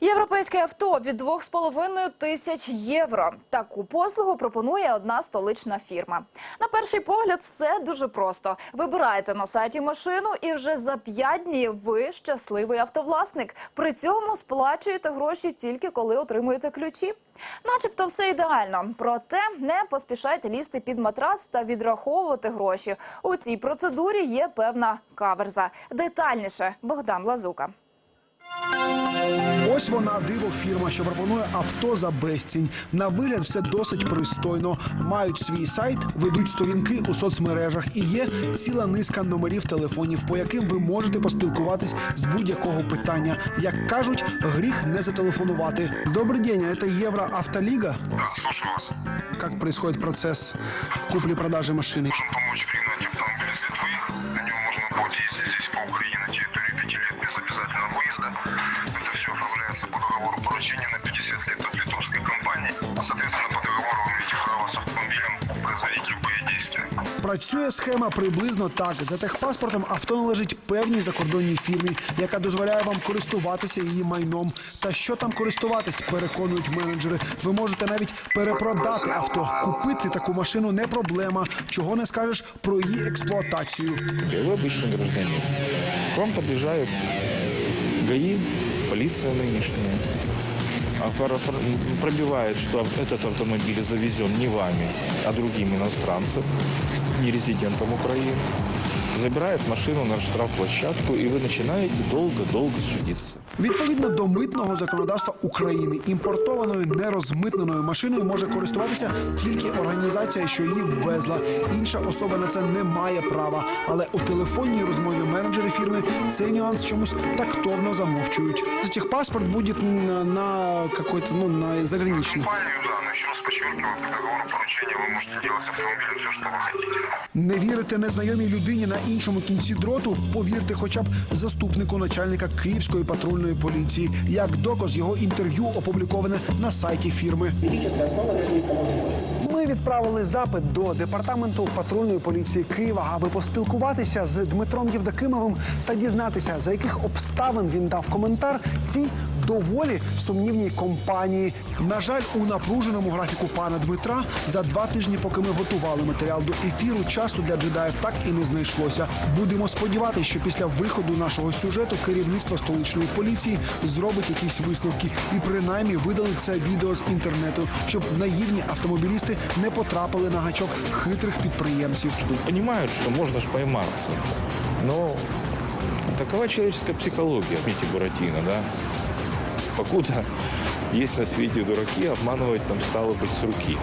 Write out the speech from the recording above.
Європейське авто від 2,5 тисяч євро. Таку послугу пропонує одна столична фірма. На перший погляд, все дуже просто. Вибираєте на сайті машину, і вже за 5 днів ви щасливий автовласник. При цьому сплачуєте гроші тільки коли отримуєте ключі. Начебто все ідеально. Проте не поспішайте лізти під матрас та відраховувати гроші. У цій процедурі є певна каверза. Детальніше Богдан Лазука. Ось вона диво фірма, що пропонує авто за безцінь. На вигляд все досить пристойно. Мають свій сайт, ведуть сторінки у соцмережах і є ціла низка номерів телефонів, по яким ви можете поспілкуватись з будь-якого питання. Як кажуть, гріх не зателефонувати. Добрий день, це Євроавтоліга. Да, слушаю вас. Як происходит процесс куплі-продажі машини? Можем помочь пригнать автомобиль из Литвы. На нем можно будет ездить здесь по Украине на территории 5 лет без обязательного выезда. Это все оформляется по договору поручения на 50 лет от литовской компании. А, Соответственно, по договору вы имеете право с автомобилем производить любые действия. Працює схема приблизно так. За техпаспортом авто належить певній закордонній фірмі, яка дозволяє вам користуватися її майном. Та що там користуватись, переконують менеджери. Ви можете навіть перепродати авто. Купити таку машину не проблема. Чого не скажеш про її експлуатацію. Вы обычный гражданин. К вам подъезжает ГАИ, полиция нынешняя, а пробивает, что этот автомобиль завезен не вами, а другим иностранцем, не резидентом Украины. Забирает машину на штрафплощадку, и вы начинаете долго-долго судиться. Відповідно до митного законодавства України, імпортованою нерозмитненою машиною може користуватися тільки організація, що її ввезла. Інша особа на це не має права. Але у телефонній розмові менеджери фірми цей нюанс чомусь тактовно замовчують. Техпаспорт буде на, на какой-то, ну, на заграничный. Компанию, да, но еще раз подчеркиваю, по договору поручения вы можете делать с автомобилем все, что вы хотите. Не вірите незнайомій людині на іншому кінці дроту? Повірте, хоча б заступнику начальника Київської патрульної поліції. Як доказ його інтерв'ю опубліковане на сайті фірми. Ми відправили запит до департаменту патрульної поліції Києва, аби поспілкуватися з Дмитром Євдокимовим та дізнатися, за яких обставин він дав коментар цій доволі сумнівній компанії. На жаль, у напруженому графіку пана Дмитра за два тижні, поки ми готували матеріал до ефіру, часу для джедаїв так і не знайшлося. Будемо сподіватися, що після виходу нашого сюжету керівництво столичної поліції зробить якісь висновки і принаймні видалить це відео з інтернету, щоб наївні автомобілісти не потрапили на гачок хитрих підприємців. Понимают, что можно ж пойматься. Но такова человеческая психология, Мити Буратино, да? Покуда есть на свете дураки, обманывать нам стало быть с руки.